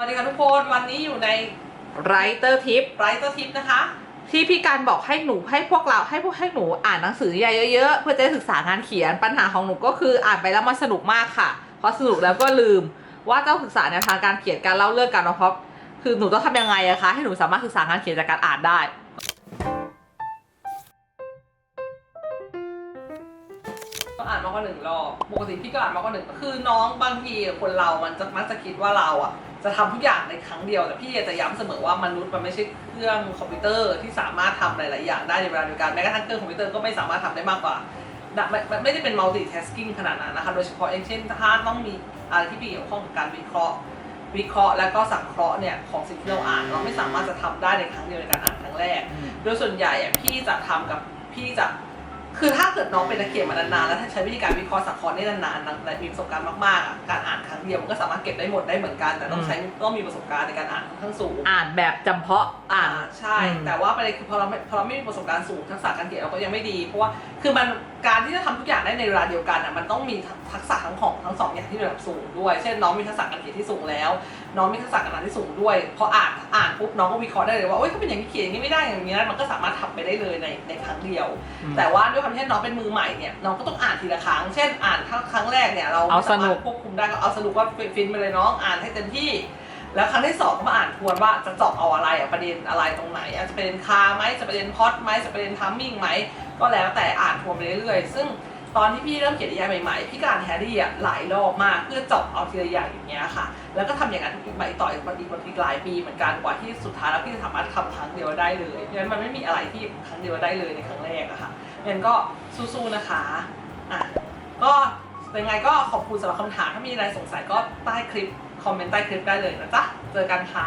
สวัสดีค่ะทุกคนวันนี้อยู่ในไรเตอร์ทิปไรเตอร์ทิปนะคะ ที่พี่การบอกให้หนูให้พวกเราให้พวกให้หนูอ่านหนังสือใหญ่เยอะๆเพื่อจะได้ศึกษางานเขียนปัญหาของหนูก็คืออ่านไปแล้วมันสนุกมากค่ะพอสนุกแล้วก็ลืมว่าต้องศึกษาแนวทางการเขียนการเล่าเรื่องการวิเคราะห์คือหนูต้องทำยังไงอะคะให้หนูสามารถศึกษางานเขียนจากการอ่านได้ก็อ่านมากกว่าหนึ่งรอบปกติพี่ก็อ่านมากกว่าหนึ่งคือน้องบางทีคนเรามันจะมักจะคิดว่าเราอะ จะทำทุกอย่างในครั้งเดียว แต่พี่จะย้ำเสมอว่ามนุษย์มันไม่ใช่เครื่องคอมพิวเตอร์ที่สามารถทำหลาย ๆ อย่างได้ในเวลาเดียวกันแม้กระทั่งเครื่องคอมพิวเตอร์ก็ไม่สามารถทำได้มากกว่าไม่ไม่ไม่ได้เป็น multitasking ขนาดนั้นนะคะ โดยเฉพาะอย่างเช่นถ้าต้องมีอะไรที่เกี่ยวข้องกับการวิเคราะห์ วิเคราะห์และก็สังเคราะห์เนี่ยของสิ่งที่เราอ่าน เราไม่สามารถจะทำได้ในครั้งเดียวในการอ่านครั้งแรก โดยส่วนใหญ่พี่จะทำกับพี่จะ คือถ้าเกิดน้องเป็นนักเขียนมานานๆแล้วถ้าใช้วิธีการวิเคราะห์สังเคราะห์ได้นานๆและมีประสบการณ์มากๆอะการอ่านครั้งเดียวมันก็สามารถเก็บได้หมดได้เหมือนกัน แต่ต้องใช้ต้องมีประสบการณ์ในการอ่านค่อนข้างสูงอ่านแบบจำเพาะอ่านใช่อืมแต่ว่าประเด็นคือพอเราไม่พอเราไม่มีประสบการณ์สูงทักษะการเขียนเราก็ยังไม่ดี เพราะว่าคือมันการที่จะทำทุกอย่างได้ในเวลาเดียวกันอะมันต้องมีทักษะทั้งของทั้งสองอย่างที่ระดับสูงด้วย เช่นน้องมีทักษะการเขียนที่สูงแล้ว น้องมีทักษะการอ่านที่สูงด้วยพออ่านอ่านปุ๊บน้องก็วิเคราะห์ได้เลยว่าโอ๊ยถ้าเป็นอย่างนี้เขียนอย่างนี้ไม่ได้อย่างนี้นะมันก็สามารถทำไปได้เลยในในครั้งเดียว แต่ว่าด้วยความที่น้องเป็นมือใหม่เนี่ยน้องก็ต้องอ่านทีละครั้ง เช่นอ่านครั้งครั้งแรกเนี่ยเราเอาสนุกไม่มรถควบคุมได้ก็เอาสนุกว่าฟินไปเลยน้องอ่านให้เต็มที่ แล้วครั้งที่สองก็มาอ่านทวนว่าจะเจาะเอาอะไรอะประเด็นอะไรตรงไหนอาจจะประเด็นคาไหมจะประเด็นพล็อดไหมจะประเด็นทัมมิ่งไหมก็แล้วแต่อ่านทวนไปเรื่อยๆ ซึ่งตอนที่พี่เริ่มเขียนนิยายใหม่ๆ พี่การแฮร์รี่อะหลายรอบมากเพื่อเจาะเอาทีละอย่างอย่างเงี้ยค่ะ แล้วก็ทำอย่างนั้นทุกๆใบต่ออีกวันอีกวันอีกหลายปีเหมือนกันกว่าที่สุดท้ายแล้วพี่จะสามารถทำครั้งเดียวได้เลยเพราะฉะนั้นมันไม่มีอะไรที่ครั้งเดียวได้เลยในครั้งแรกอะค่ะ งั้นก็สู้ๆนะคะอะก็ยังไงก็ขอบคุณสำหรับคำถามถ้ามีอะไรสงสัยก็ใต้คลิปคอมเมนต์ใต้คลิปได้เลยนะจ๊ะเจอกันค่ะ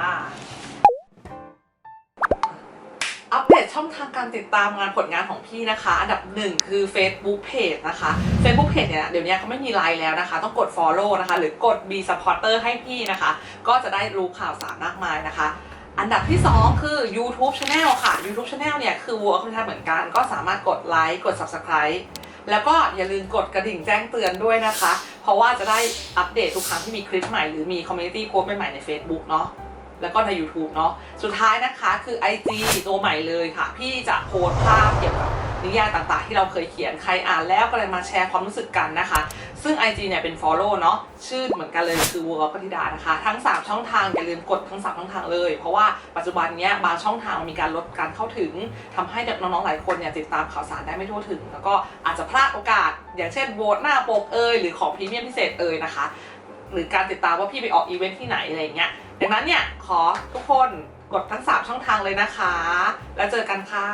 อัปเดตช่องทางการติดตามงานผลงานของพี่นะคะ อันดับหนึ่งคือ Facebook Page นะคะ Facebook Page เนี่ยเดี๋ยวนี้เขาไม่มีไลน์แล้วนะคะ ต้องกด Follow นะคะ หรือกด Be Supporter ให้พี่นะคะ ก็จะได้รู้ข่าวสารมากมายนะคะ อันดับที่ 2 คือ YouTube Channel ค่ะ YouTube Channel เนี่ยคือวัวคุณทาเหมือนกัน ก็สามารถกดไลค์กด Subscribe แล้วก็อย่าลืมกดกระดิ่งแจ้งเตือนด้วยนะคะ เพราะว่าจะได้อัปเดตทุกครั้งที่มีคลิปใหม่หรือมีคอมเมนต์ที่โพสใหม่ๆใน Facebook เนาะแล้วก็ใน YouTube เนาะสุดท้ายนะคะคือ IG ตัวใหม่เลยค่ะ พี่จะโพสภาพเกี่ยวกับ นิยายต่างๆ ที่เราเคยเขียนใครอ่านแล้วก็เลยมาแชร์ความรู้สึกกันนะคะ ซึ่ง IG เนี่ยเป็น follow เนาะชื่อเหมือนกันเลยคือวัวกธิดานะคะ ทั้ง 3 ช่องทางอย่าลืมกดทั้ง 3 ช่องทางเลย เพราะว่าปัจจุบันเนี้ยบางช่องทางมันมีการลดการเข้าถึงทำให้น้องๆหลายคนเนี่ยติดตามข่าวสารได้ไม่ทั่วถึง แล้วก็อาจจะพลาดโอกาส อย่างเช่นโหวตหน้าปกเอยหรือของพรีเมียมพิเศษเอยนะคะหรือการติดตามว่าพี่ไปออกอีเวนท์ที่ไหนอะไรเงี้ยดังนั้นเนี่ยขอทุกคนกดทั้ง 3 ช่องทางเลยนะคะ แล้วเจอกันค่ะ